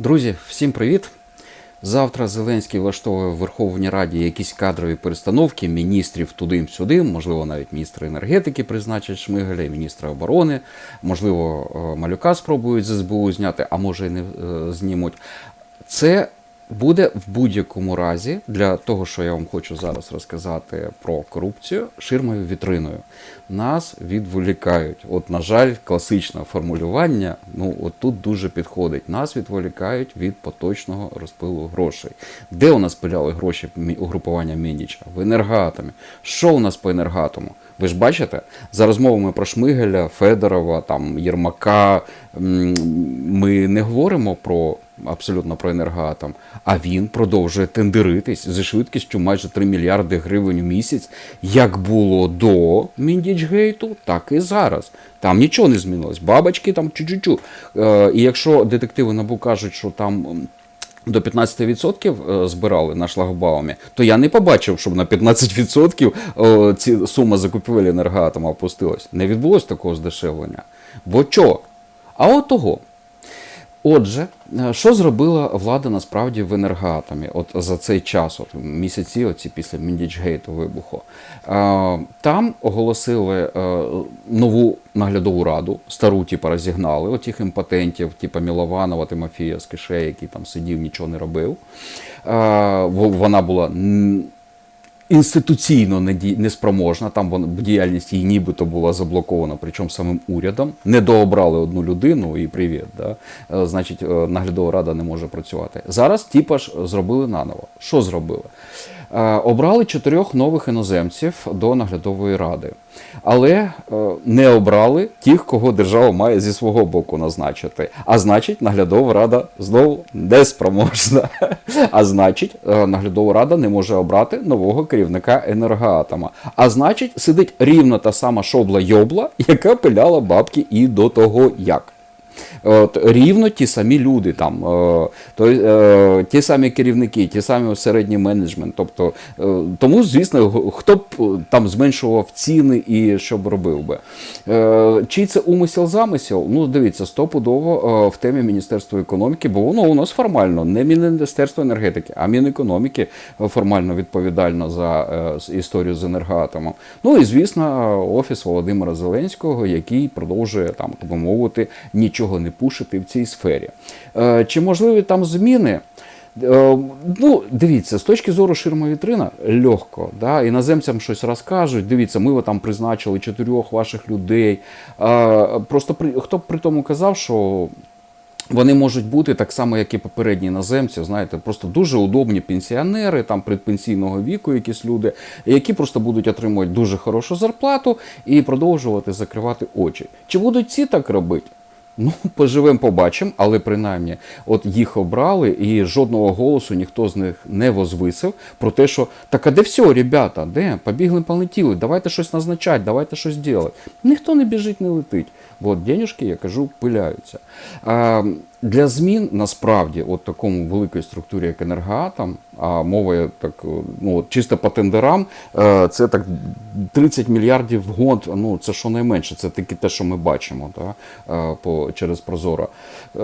Друзі, всім привіт! Завтра Зеленський влаштовує в Верховній Раді якісь кадрові перестановки міністрів туди-сюди, можливо, навіть міністра енергетики призначать Шмигаля, міністра оборони, можливо, е, малюка спробують з СБУ зняти, а може і не е, знімуть. Це буде в будь-якому разі для того, що я вам хочу зараз розказати про корупцію, ширмою вітриною. Нас відволікають. От, на жаль, класичне формулювання, ну от тут дуже підходить. Нас відволікають від поточного розпилу грошей. Де у нас пиляли гроші угрупування Мініча? В енергоатомі. Що у нас по енергоатому? Ви ж бачите, за розмовами про Шмигеля, Федорова, там Єрмака, ми не говоримо про абсолютно про енергоатом, а він продовжує тендеритись зі швидкістю майже 3 мільярди гривень в місяць, як було до Міндічгейту, так і зараз. Там нічого не змінилось. Бабочки там чу-чу-чу. Е, і якщо детективи НАБУ кажуть, що там. До 15% е, збирали на шлагбаумі, то я не побачив, щоб на 15% е, ці сума закупівель енергоатома опустилась. Не відбулось такого здешевлення. Бо чого? А от того. Отже, е, що зробила влада насправді в енергоатомі от за цей час, от місяці, оці після Міндічгейту вибуху? Е, Там оголосили е, нову наглядову раду, стару, типу, розігнали, отих імпотентів, типу Мілованова, Тимофія з Кишея, який там сидів, нічого не робив. Вона була інституційно неспроможна, там діяльність її нібито була заблокована, причому самим урядом. Не дообрали одну людину і привіт. Да? Е, Значить, е, наглядова рада не може працювати. Зараз типа ж зробили наново. Що зробили? Е, Обрали чотирьох нових іноземців до наглядової ради, але е, не обрали тих, кого держава має зі свого боку назначити. А значить, наглядова рада знову неспроможна. А значить, е, наглядова рада не може обрати нового керівника енергоатома. А значить, сидить рівно та сама шобла йобла, яка пиляла бабки і до того як. От, рівно ті самі люди, там, е, то, е, ті самі керівники, ті самі середній менеджмент. Тобто, е, тому, звісно, хто б там зменшував ціни і що б робив би. Чий це умисел замисел? Ну, дивіться, стопудово в темі Міністерства економіки, бо воно у нас формально не Міністерство енергетики, а Мінекономіки формально відповідально за історію з енергоатомом. Ну і звісно, офіс Володимира Зеленського, який продовжує там, мовити, нічого не пушити в цій сфері. Е, Чи можливі там зміни? Е, Ну, дивіться, з точки зору ширмовітрина легко. Да? Іноземцям щось розкажуть. Дивіться, ми ви там призначили чотирьох ваших людей. Е, Просто при, хто б при тому казав, що вони можуть бути так само, як і попередні іноземці, знаєте, просто дуже удобні пенсіонери, там предпенсійного віку, якісь люди, які просто будуть отримувати дуже хорошу зарплату і продовжувати закривати очі. Чи будуть ці так робити? Ну, поживемо, побачимо, але принаймні, от їх обрали, і жодного голосу ніхто з них не возвисив про те, що так а де все, ребята, де? Побігли, полетіли, давайте щось назначати, давайте щось робити. Ніхто не біжить, не летить. Бо от денежки, я кажу, пиляються. А, для змін насправді, от такому великій структурі, як енергоатом, а мова так, ну чисто по тендерам, е, це так 30 мільярдів в год. Ну це щонайменше, це тільки те, що ми бачимо, та, е, по через Прозоро. Е,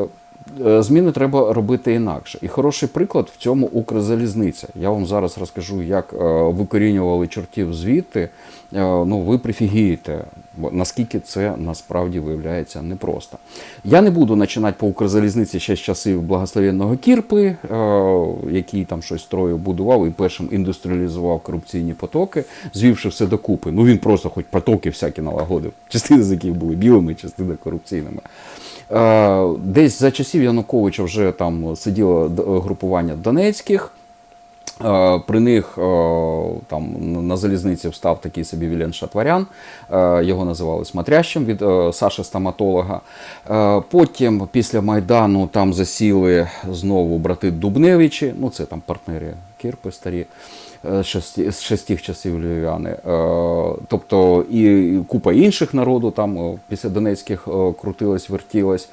е, Зміни треба робити інакше. І хороший приклад в цьому Укрзалізниця. Я вам зараз розкажу, як е, викорінювали чортів звідти. Е, Ну, ви прифігієте, наскільки це насправді виявляється непросто. Я не буду починати по Укрзалізниці ще з часів благословенного Кірпи, е, який там щось строїв, будував і першим індустріалізував корупційні потоки, звівши все докупи. Ну він просто хоч потоки всякі налагодив, частини з яких були білими, частини корупційними. Е, Десь за часів Януковича вже там сиділо групування Донецьких. Е, При них е, там на залізниці встав такий собі Вілен Шатварян, е, його називали смотрящим від Саша Стоматолога. Потім, після Майдану, там засіли знову брати Дубневичі, ну це там партнери Кірпи старі. Е, з шестих часів львів'яни. Е, Тобто і купа інших народу там е, після Донецьких крутилась, вертілась.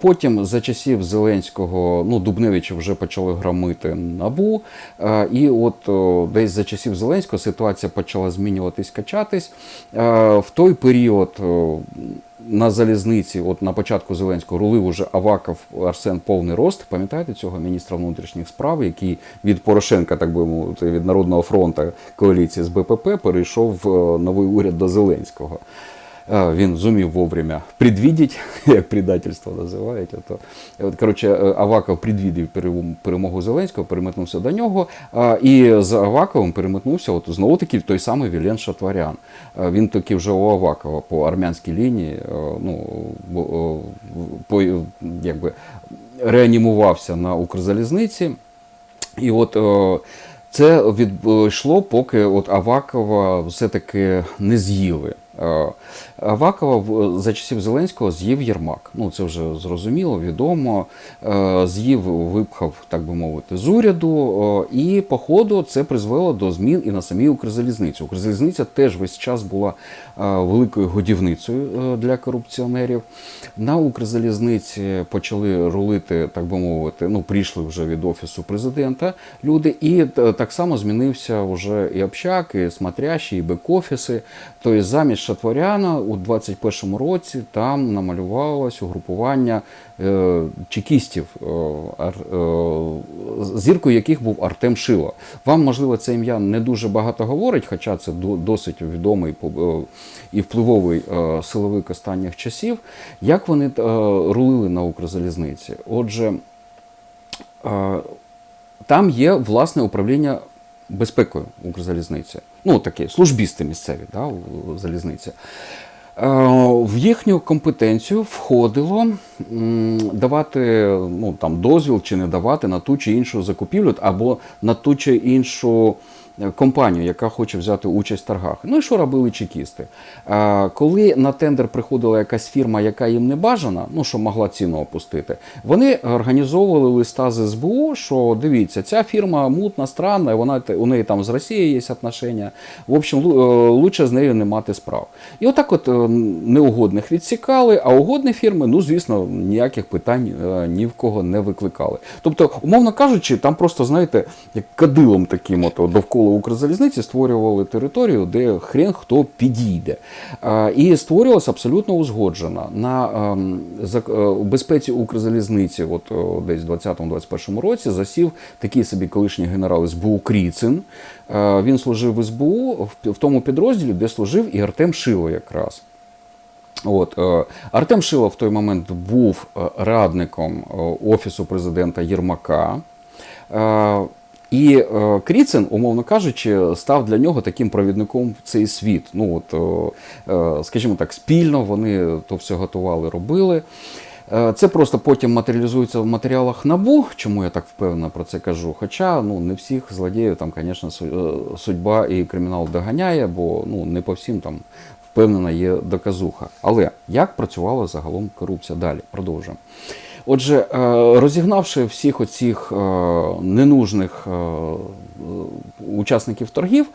Потім за часів Зеленського, ну, Дубневича вже почали громити набу. І от десь за часів Зеленського ситуація почала змінюватись, качатись. В той період. На залізниці, от на початку Зеленського, рулив уже Аваков Арсен повний рост. Пам'ятаєте цього міністра внутрішніх справ, який від Порошенка, так би мовити, від Народного фронту коаліції з БПП перейшов в е, новий уряд до Зеленського. Він зумів вовремя предвідіть, як предательство називають. От, коротше, е, Аваков предвідів перемогу Зеленського, переметнувся до нього. І з Аваковим переметнувся от, знову таки той самий Вілен Шатварян. Він таки вже у Авакова по армянській лінії е, ну, е, по, якби, реанімувався на Укрзалізниці. І от це відійшло, поки от Авакова все-таки не з'їли. Авакова за часів Зеленського з'їв Єрмак. Ну це вже зрозуміло, відомо. Е, З'їв, випхав, так би мовити, з уряду. е, І по ходу це призвело до змін і на самій Укрзалізниці. Укрзалізниця теж весь час була е, великою годівницею для корупціонерів. На Укрзалізниці почали рулити, так би мовити, ну прийшли вже від офісу президента люди, і так само змінився вже і общак, і смотрящі, і бек-офіси. Тобто замість Шатворяна у 21-му році там намалювалось угрупування е, чекістів, е, е, зіркою яких був Артем Шило. Вам, можливо, це ім'я не дуже багато говорить, хоча це досить відомий е, і впливовий е, силовик останніх часів. Як вони е, рулили на Укрзалізниці? Отже, е, там є власне управління безпекою Укрзалізниці. Ну, такі службісти місцеві да, залізниці. Е, В їхню компетенцію входило давати ну, там, дозвіл чи не давати на ту чи іншу закупівлю або на ту чи іншу компанію, яка хоче взяти участь в торгах. Ну і що робили чекісти? Е, Коли на тендер приходила якась фірма, яка їм не бажана, ну що могла ціну опустити, вони організовували листа з СБУ, що дивіться, ця фірма мутна, странна, вона у неї там з Росією є отношення. В общем, е, лучше з нею не мати справ. І отак, от е, неугодних відсікали, а угодні фірми, ну звісно, ніяких питань е, ні в кого не викликали. Тобто, умовно кажучи, там просто, знаєте, як кадилом таким от довкола Укрзалізниці створювали територію, де хрен хто підійде. І створювалася абсолютно узгоджена. На ем, е, безпеці Укрзалізниці, от десь в 20-21 році, засів такий собі колишній генерал СБУ Кріцин. Е, Він служив в СБУ в- тому підрозділі, де служив і Артем Шило якраз. От, е, Артем Шило в той момент був радником Офісу президента Єрмака. І е, Кріцин, умовно кажучи, став для нього таким провідником в цей світ. Ну, от, е, е, скажімо так, спільно вони то все готували, робили. Е, Це просто потім матеріалізується в матеріалах НАБУ, чому я так впевнено про це кажу. Хоча ну, не всіх злодіїв там, звісно, е, судьба і кримінал доганяє, бо ну, не по всім там впевнена є доказуха. Але як працювала загалом корупція? Далі продовжуємо. Отже, е, розігнавши всіх оцих е, ненужних е, учасників торгів,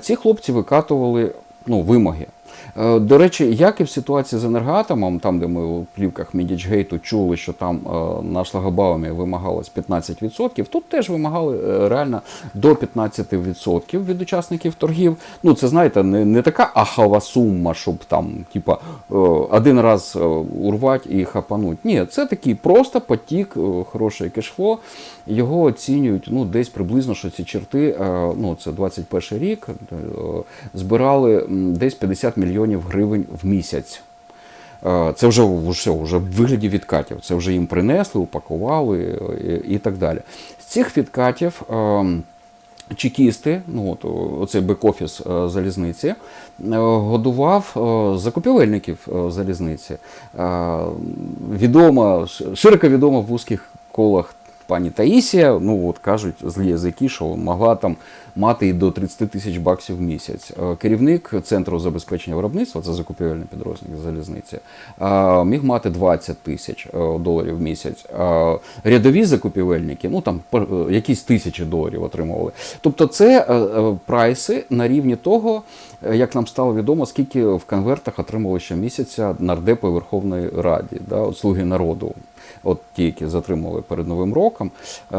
ці хлопці викатували ну, вимоги. Е, До речі, як і в ситуації з енергоатомом, там, де ми у плівках Мідічгейту чули, що там е, на шлагобаумі вимагалось 15%, тут теж вимагали е, реально до 15% від учасників торгів. Ну, це знаєте, не, не така ахова сума, щоб там, типа, один раз урвати і хапануть. Ні, це такий просто потік, хороше кешфло. Його оцінюють ну, десь приблизно, що ці черти, е, ну, це 21 рік, е, збирали десь 50 мільйонів гривень в місяць. Е, Це вже, вже, вже в вигляді відкатів. Це вже їм принесли, упакували і, і так далі. З цих відкатів. Чекісти, ну от оцей бек-офіс залізниці, годував закупівельників залізниці. Відома, широко відома в вузьких колах пані Таїсія, ну от кажуть злі язики, що могла там мати і до 30 тисяч баксів в місяць. Е, Керівник центру забезпечення виробництва, це закупівельний підрозділ залізниці, е, міг мати 20 тисяч е, доларів в місяць. Рядові закупівельники, ну там якісь тисячі доларів отримували. Тобто це прайси на рівні того, як нам стало відомо, скільки в конвертах отримували щомісяця нардепи Верховної Раді, да, от слуги народу. От ті, які затримали перед Новим роком, е,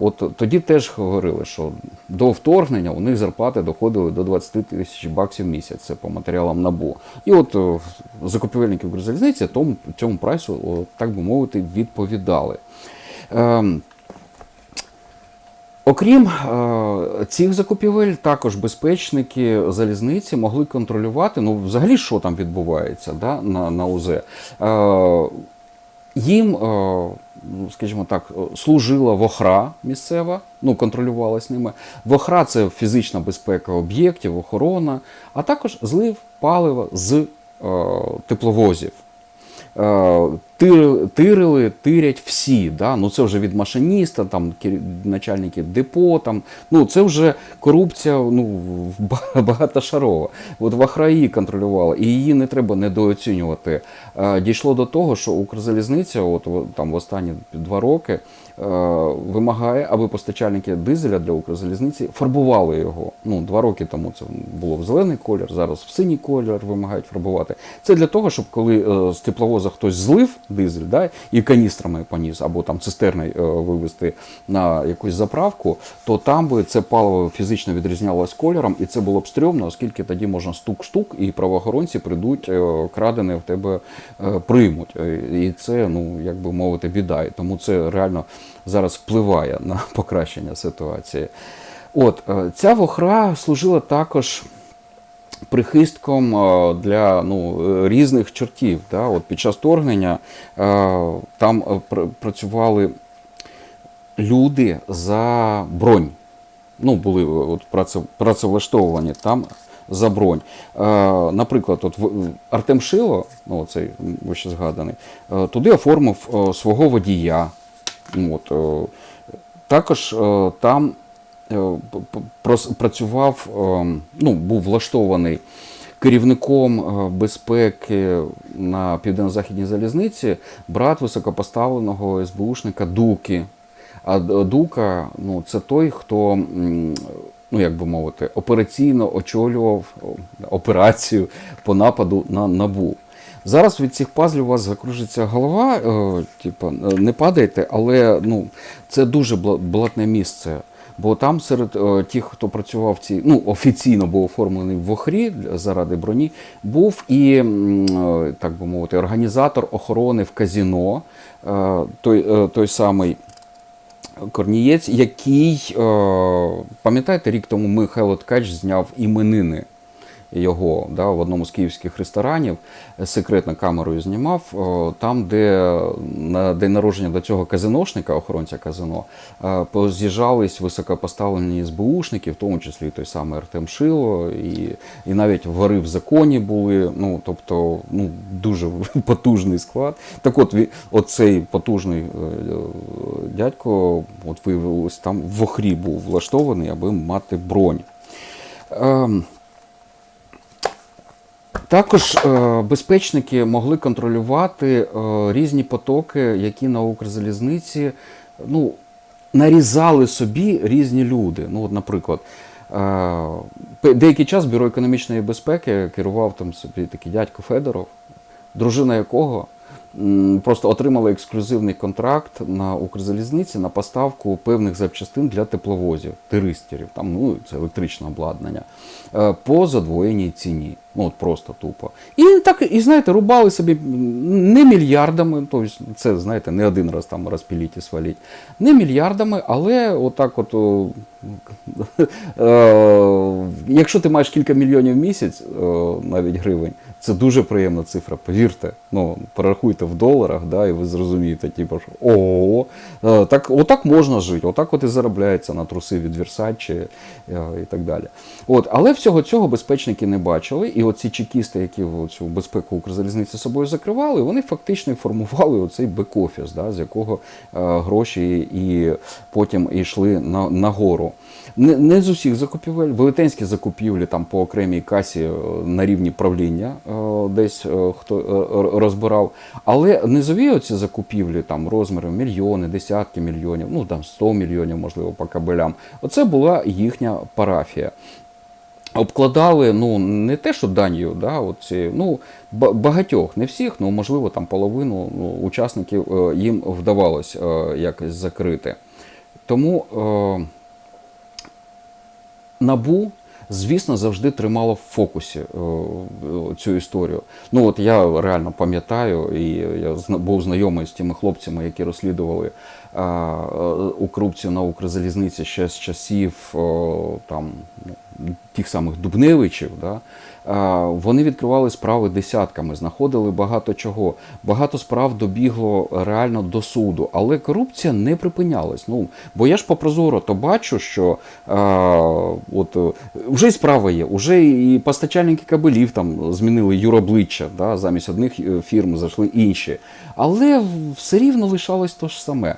от тоді теж говорили, що до вторгнення у них зарплати доходили до 20 тисяч баксів місяць. По матеріалам НАБУ. І от е, закупівельники Укрзалізниці тому цьому прайсу, о, так би мовити, відповідали. Ем, Окрім е, цих закупівель, також безпечники залізниці могли контролювати, ну взагалі, що там відбувається да, на, на УЗ. Е, їм, е, ну, скажімо так, е, служила вохра місцева, ну, контролювалась ними. Вохра це фізична безпека об'єктів, охорона, а також злив палива з е, тепловозів. Е, тир- Тирили, тирять всі. Да? Ну, це вже від машиніста, там, начальників депо. Там, ну, це вже корупція ну, ба- багатошарова. От Вахра її контролювала, і її не треба недооцінювати. Дійшло до того, що Укрзалізниця от, там, в останні два роки вимагає, аби постачальники дизеля для Укрзалізниці фарбували його. Ну, два роки тому це було в зелений колір, зараз в синій колір вимагають фарбувати. Це для того, щоб коли е, з тепловоза хтось злив дизель, да, і каністрами поніс, або там цистерни е, вивезти на якусь заправку, то там би це паливо фізично відрізнялось кольором, і це було б стрьомно, оскільки тоді можна стук-стук, і правоохоронці прийдуть, е, крадене в тебе е, приймуть. І це, ну як би мовити, біда. І тому це реально зараз впливає на покращення ситуації. От ця вохра служила також прихистком е, для ну, різних чортів. Да? От під час вторгнення е, там е, працювали люди за бронь. Ну, були от, праце- працевлаштовані там за бронь. Наприклад, от Артем Шило, ну, цей вище згаданий, туди оформив свого водія. От, також там працював, е, ну, був влаштований керівником е, безпеки на південно-західній залізниці брат високопоставленого СБУшника Дуки. А Дука ну, це той, хто, ну як би мовити, операційно очолював операцію по нападу на набу. Зараз від цих пазлів у вас закружиться голова, е, типу, е, не падайте, але ну, це дуже блатне місце. Бо там серед е, тих, хто працював ці, ну офіційно був оформлений в Охрі заради броні, був і е, так би мовити, організатор охорони в казіно, е, той, той самий Корнієць, який, пам'ятаєте, рік тому Михайло Ткач зняв іменини його да, в одному з київських ресторанів, е, секретно камерою знімав, е, там, де на день народження до цього казиношника, охоронця казино, е, поз'їжджались високопоставлені СБУшники, в тому числі той самий Артем Шило, і, і навіть вори в законі були. Ну, тобто, ну, дуже потужний склад. Так от, оцей потужний дядько, от виявилось, там в охрі був влаштований, аби мати бронь. Також е, безпечники могли контролювати е, різні потоки, які на Укрзалізниці ну, нарізали собі різні люди. Ну, от, наприклад, е, деякий час Бюро економічної безпеки керував там собі такий дядько Федоров, дружина якого просто отримала ексклюзивний контракт на Укрзалізниці на поставку певних запчастин для тепловозів, тиристерів, там ну це електричне обладнання, е, по задвоєній ціні. Ну от просто тупо. І так, і знаєте, рубали собі не мільярдами, тобто це, знаєте, не один раз там розпіліть і сваліть, не мільярдами, але отак от. о, е, Якщо ти маєш кілька мільйонів в місяць, е, навіть гривень, це дуже приємна цифра, повірте. Ну, порахуйте в доларах, да, і ви зрозумієте, типу, що ого, е, так, отак можна жити, отак от і заробляється на труси від Versace е, і так далі. От, але всього цього безпечники не бачили, і оці чекісти, які цю безпеку Укрзалізниці собою закривали, вони фактично формували оцей бек-офіс, да, з якого е, гроші і потім йшли на, нагору. Не, не з усіх закупівель, велетенські закупівлі там по окремій касі е, на рівні правління е, десь е, хто розбирав. Але низові оці закупівлі, там розміри мільйони, десятки мільйонів, ну там 100 мільйонів, можливо, по кабелям. Оце була їхня парафія. обкладали ну не те, що данію, да, от ці, ну багатьох, не всіх, ну можливо, там половину ну, учасників їм вдавалось якось закрити. Тому набу. Звісно, завжди тримало в фокусі е, цю історію. Ну от я реально пам'ятаю, і я був знайомий з тими хлопцями, які розслідували е, у корупцію на Укрзалізниці ще з часів там, ну, тих самих Дубневичів. Да? Вони відкривали справи десятками, знаходили багато чого. Багато справ добігло реально до суду, але корупція не припинялась. Ну, бо я ж по прозоро то бачу, що а, от, е, вже і справа є, вже і постачальники кабелів там змінили юробличчя, да? замість одних е, фірм зайшли інші. Але все рівно лишалось то ж саме.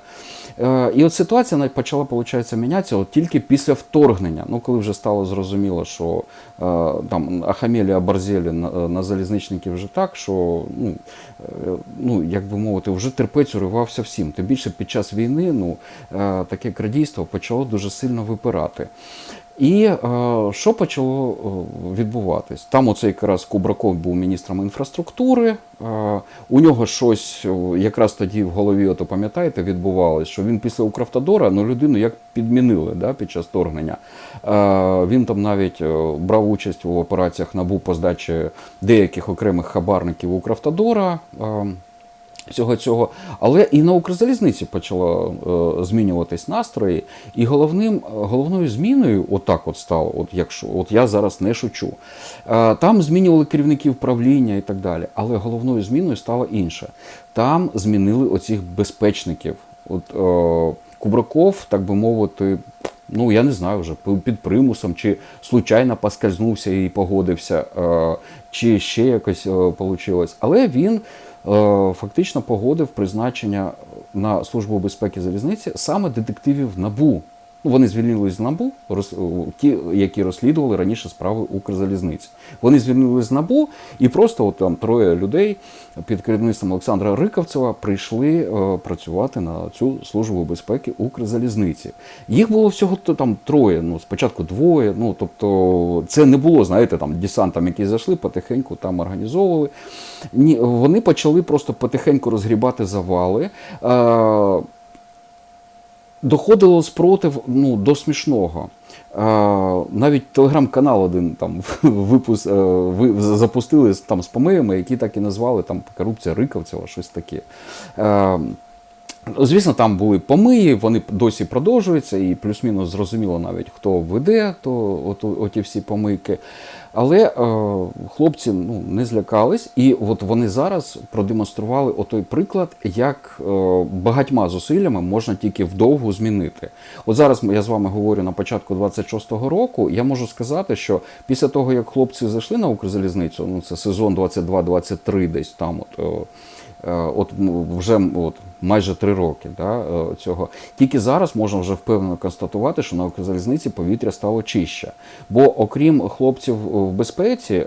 Е, І от ситуація почала, виходить, мінятися от тільки після вторгнення. Ну, коли вже стало зрозуміло, що е, там Ахамелі Барзелі на, на залізничників вже так, що ну, е, ну, як би мовити, вже терпець уривався всім. Тим більше під час війни ну, е, таке крадійство почало дуже сильно випирати. І е, що почало е, відбуватись? Там оцей якраз Кубраков був міністром інфраструктури. Е, у нього щось якраз тоді в голові, ото пам'ятаєте, відбувалось, що він після Укравтодора ну, людину як підмінили да, під час вторгнення. Він там навіть брав участь в операціях НАБУ по здачі деяких окремих хабарників Укравтодора. Е, всього цього. Але і на Укрзалізниці почало е, змінюватись настрої. І головним, головною зміною, отак от стало, от якщо от я зараз не шучу. Е, там змінювали керівників правління і так далі. Але головною зміною стало інше. Там змінили оцих безпечників. От е, Кубраков, так би мовити. Ну, я не знаю вже під примусом, чи случайно поскользнувся і погодився, е, чи ще якось вийшло. Але він е, фактично погодив призначення на Службу безпеки залізниці саме детективів НАБУ. Ну, вони звільнились з НАБУ, роз, ті, які розслідували раніше справи Укрзалізниці. Вони звільнились з НАБУ, і просто от там троє людей під керівництвом Олександра Риковцева прийшли е, працювати на цю службу безпеки Укрзалізниці. Їх було всього то там троє. Ну спочатку двоє. Ну тобто, це не було, знаєте, там десантом, які зайшли, потихеньку там організовували. Ні, вони почали просто потихеньку розгрібати завали. Е, доходило спротив ну, до смішного. Навіть телеграм-канал один там випуск, ви, запустили там з помиями, які так і назвали там корупція Риковцева, щось таке. Звісно, там були помиї, вони досі продовжуються, і плюс-мінус зрозуміло навіть хто веде то, от, оті всі помийки. Але е, хлопці ну, не злякались, і от вони зараз продемонстрували отой приклад, як е, багатьма зусиллями можна тільки вдовго змінити. От зараз я з вами говорю на початку 26-го року. Я можу сказати, що після того, як хлопці зайшли на Укрзалізницю, ну це сезон 22-23 десь там. от, е, От вже от, майже три роки да, цього. Тільки зараз можна вже впевнено констатувати, що на Укрзалізниці повітря стало чище. Бо окрім хлопців в безпеці,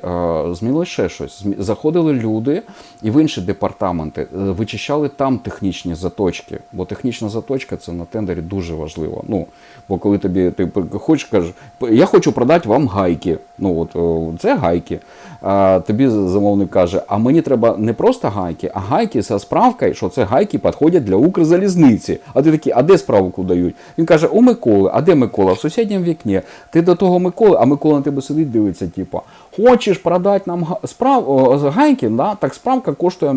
змінилося ще щось. Заходили люди і в інші департаменти, е, вичищали там технічні заточки. Бо технічна заточка це на тендері дуже важливо. Ну, Бо коли тобі ти хочеш, кажеш, я хочу продати вам гайки. Ну от Це гайки. А тобі замовник каже, а мені треба не просто гайки, а гайки зі справкою, що це гайки підходять для Укрзалізниці. А ти такий, а де справку дають? Він каже, у Миколи, а де Микола? В сусідньому вікні. Ти до того Миколи, а Микола на тебе сидить, дивиться, типу, хочеш продати нам справ... гайки, да? так справка коштує.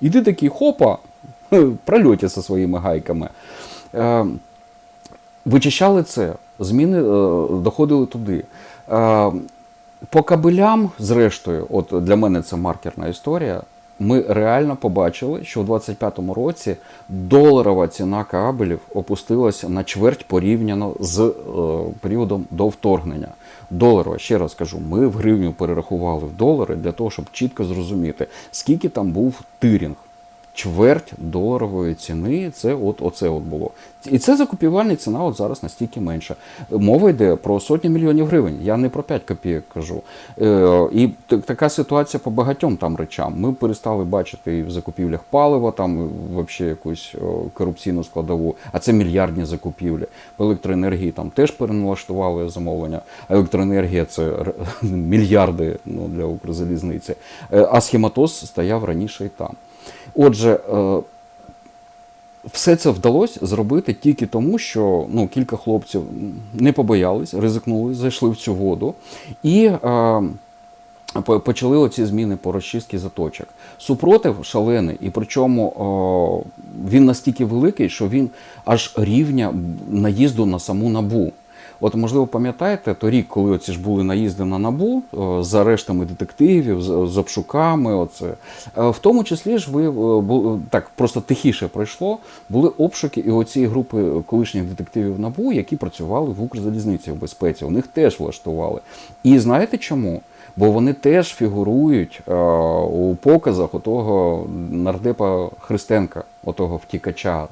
І ти такий хопа, прольоті зі своїми гайками. Е, вичищали це, зміни е, доходили туди. Е, по кабелям, зрештою, от для мене це маркерна історія. Ми реально побачили, що у 2025 році доларова ціна кабелів опустилася на чверть порівняно з е, періодом до вторгнення. Доларова, ще раз кажу, ми в гривню перерахували в долари для того, щоб чітко зрозуміти, скільки там був тирінг. Чверть доларової ціни. Це от оце от було. І це закупівельна ціна от зараз настільки менша. Мова йде про сотні мільйонів гривень. Я не про 5 копійок кажу. Е, і така ситуація по багатьом там речам. Ми перестали бачити і в закупівлях палива, там взагалі якусь корупційну складову, а це мільярдні закупівлі. В електроенергії там теж переналаштували замовлення. А електроенергія це мільярди ну, для Укрзалізниці. Е, А схематоз стояв раніше і там. Отже, е, все це вдалося зробити тільки тому, що ну, кілька хлопців не побоялись, ризикнули, зайшли в цю воду і е, почали оці зміни по розчистці заточок. Супротив шалений, і причому о, він настільки великий, що він аж рівня наїзду на саму набу. От, можливо, пам'ятаєте, торік, коли оці ж були наїзди на набу з арештами детективів, з, з обшуками, оце. Е, в тому числі ж ви е, так просто тихіше пройшло, були обшуки і оці групи колишніх детективів набу, які працювали в Укрзалізниці в безпеці. У них теж влаштували. І знаєте чому? Бо вони теж фігурують е, у показах отого нардепа Христенка, отого втікача е,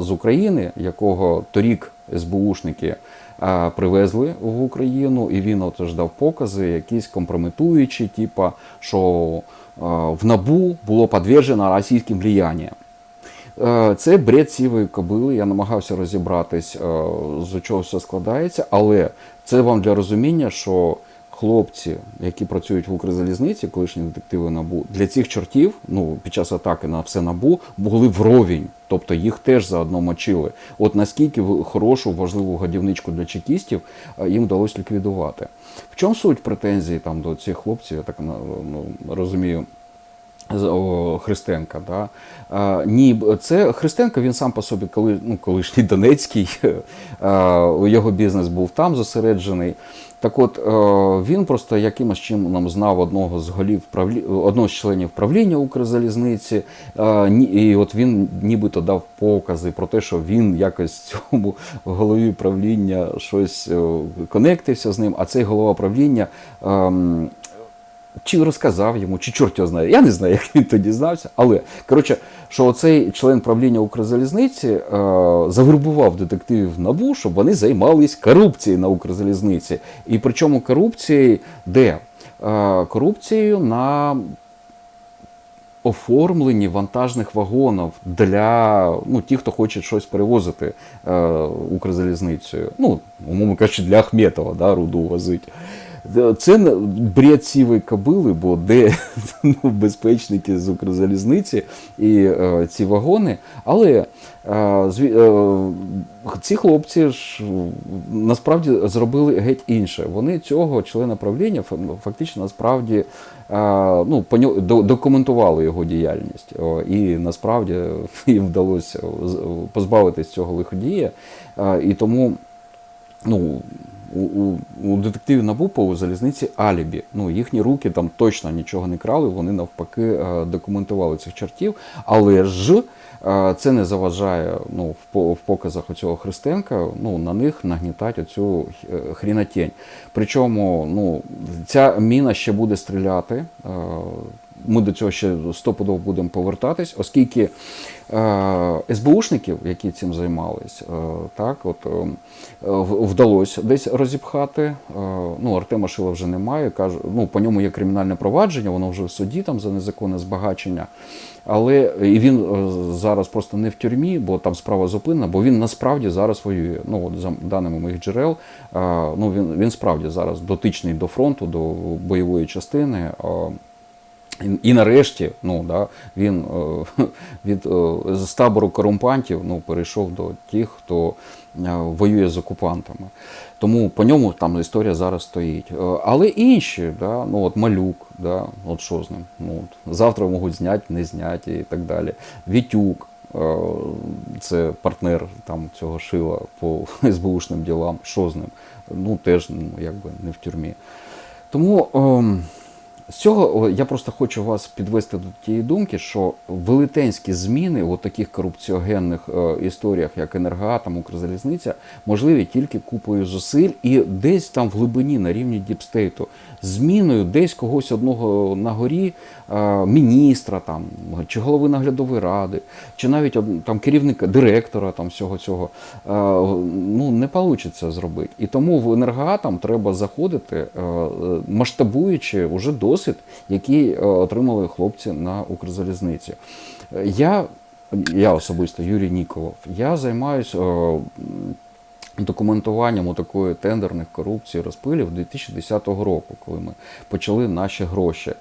з України, якого торік СБУшники е, привезли в Україну, і він от ж дав покази, якісь компрометуючі, типа, що е, в НАБУ було підтверджено російським влиянням. Е, Це бред сівої кобили. Я намагався розібратись, з чого все складається, але це вам для розуміння, що хлопці, які працюють в Укрзалізниці, колишні детективи НАБУ, для цих чортів, ну під час атаки на все НАБУ, були вровень. Тобто їх теж заодно мочили. От наскільки хорошу, важливу годівничку для чекістів е, їм вдалося ліквідувати. В чому суть претензії там до цих хлопців, я так ну, розумію, з- о, Христенка. Да? Ні, це Христенко, він сам по собі, коли, ну, колишній Донецький, його бізнес був там зосереджений. Так от, е, він просто якимось чином знав одного з голів одного з членів правління Укрзалізниці, і от він нібито дав покази про те, що він якось цьому голові правління щось е, конектився з ним, а цей голова правління. Чи розказав йому, чи чорт його знає. Я не знаю, як він тоді знався. Але коротше, що оцей член правління Укрзалізниці е, завербував детективів НАБУ, щоб вони займались корупцією на Укрзалізниці. І причому корупцією де? Е, корупцією на оформленні вантажних вагонів для ну, тих, хто хоче щось перевозити е, Укрзалізницею. Ну, умовно кажучи, для Ахметова, да, руду возить. Де- Це бред сівої кобили, бо де ну, безпечники з Укрзалізниці і е, ці вагони. Але е, е, ці хлопці ж насправді зробили геть інше. Вони цього члена правління фактично насправді е, ну, документували його діяльність. І насправді їм вдалося позбавитись цього лиходія. Е, І тому ну, у, у, у детективів НАБУ по залізниці алібі. Ну, їхні руки там точно нічого не крали, вони навпаки е, документували цих чертів. Але ж е, це не заважає ну, в, показах оцього Христенка ну, на них нагнітати оцю е, хрінотень. Причому ну, ця міна ще буде стріляти. Ми до цього ще стопудово будемо повертатись, оскільки е, СБУшників, які цим займались, е, так, от, е, вдалося десь розіпхати. Е, ну, Артема Шила вже немає. Каже, ну, по ньому є кримінальне провадження, воно вже в суді там за незаконне збагачення. Але і він е, зараз просто не в тюрмі, бо там справа зупинена, бо він насправді зараз воює. Ну, от, за даними моїх джерел, е, ну, він, він справді зараз дотичний до фронту, до бойової частини. Е, і, нарешті, ну да, він е, від е, з табору корумпантів ну, перейшов до тих, хто е, воює з окупантами. Тому по ньому там історія зараз стоїть. Е, але інші, да, ну от малюк, да, от що з ним? Ну, от, завтра можуть зняти, не зняти і так далі. Вітюк. е, Це партнер там цього шила по СБУшним ділам. Що з ним? Ну теж ну, якби не в тюрмі. Тому ем, З цього я просто хочу вас підвести до тієї думки, що велетенські зміни у таких корупціогенних е, історіях, як енергоатом, Укрзалізниця, можливі тільки купою зусиль і десь там в глибині на рівні діпстейту, зміною десь когось одного на горі, е, міністра там чи голови наглядової ради, чи навіть там керівника, директора там всього цього. е, Ну не вийде зробити. І тому в енергоатом треба заходити, е, масштабуючи вже досвід, який отримали хлопці на Укрзалізниці. Я, я особисто, Юрій Ніколов, я займаюся документуванням такої тендерних корупцій, розпилів 2010 року, коли ми почали наші гроші.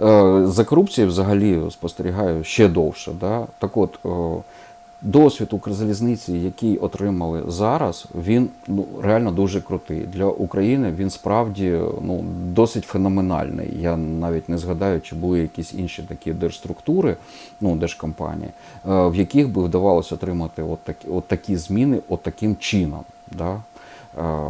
Е, За корупцією взагалі спостерігаю ще довше. Да? Так от, е, досвід Укрзалізниці, який отримали зараз, він ну, реально дуже крутий. Для України він справді ну, досить феноменальний. Я навіть не згадаю, чи були якісь інші такі держструктури, ну, держкомпанії, е, в яких би вдавалося отримати от такі, от такі зміни от таким чином. Да? Е,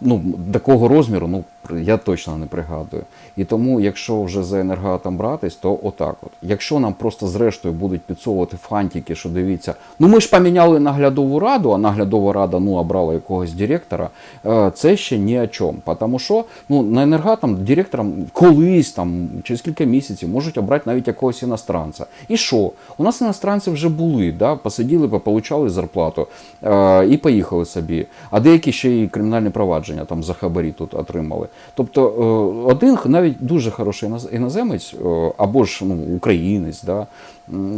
ну, такого розміру, ну, я точно не пригадую. І тому, якщо вже за енергоатом братись, то отак от. Якщо нам просто зрештою будуть підсовувати фантики, що дивіться, ну ми ж поміняли наглядову раду, а наглядова рада ну, обрала якогось директора, е, це ще ні о чому. Тому що ну, на енергоатом директором колись, там, через кілька місяців, можуть обрати навіть якогось іностранця. І що? У нас іностранці вже були, да? посиділи, получали зарплату е, і поїхали собі. А деякі ще й кримінальні провадження там за хабарі тут отримали. Тобто е, один навіть дуже хороший іноземець, е, або ж ну, українець, да,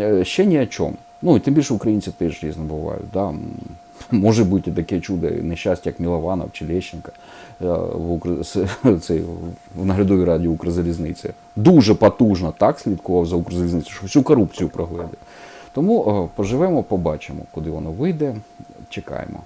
е, ще ні о чому. Ну і тим більше українці теж різно бувають. Да. Може бути таке чудо, нещастя, як Мілованов чи Лещенка в, Укр... цей, в наглядовій раді Укрзалізниці. Дуже потужно так слідкував за Укрзалізницею, що всю корупцію проглядав. Тому поживемо, побачимо, куди воно вийде. Чекаємо.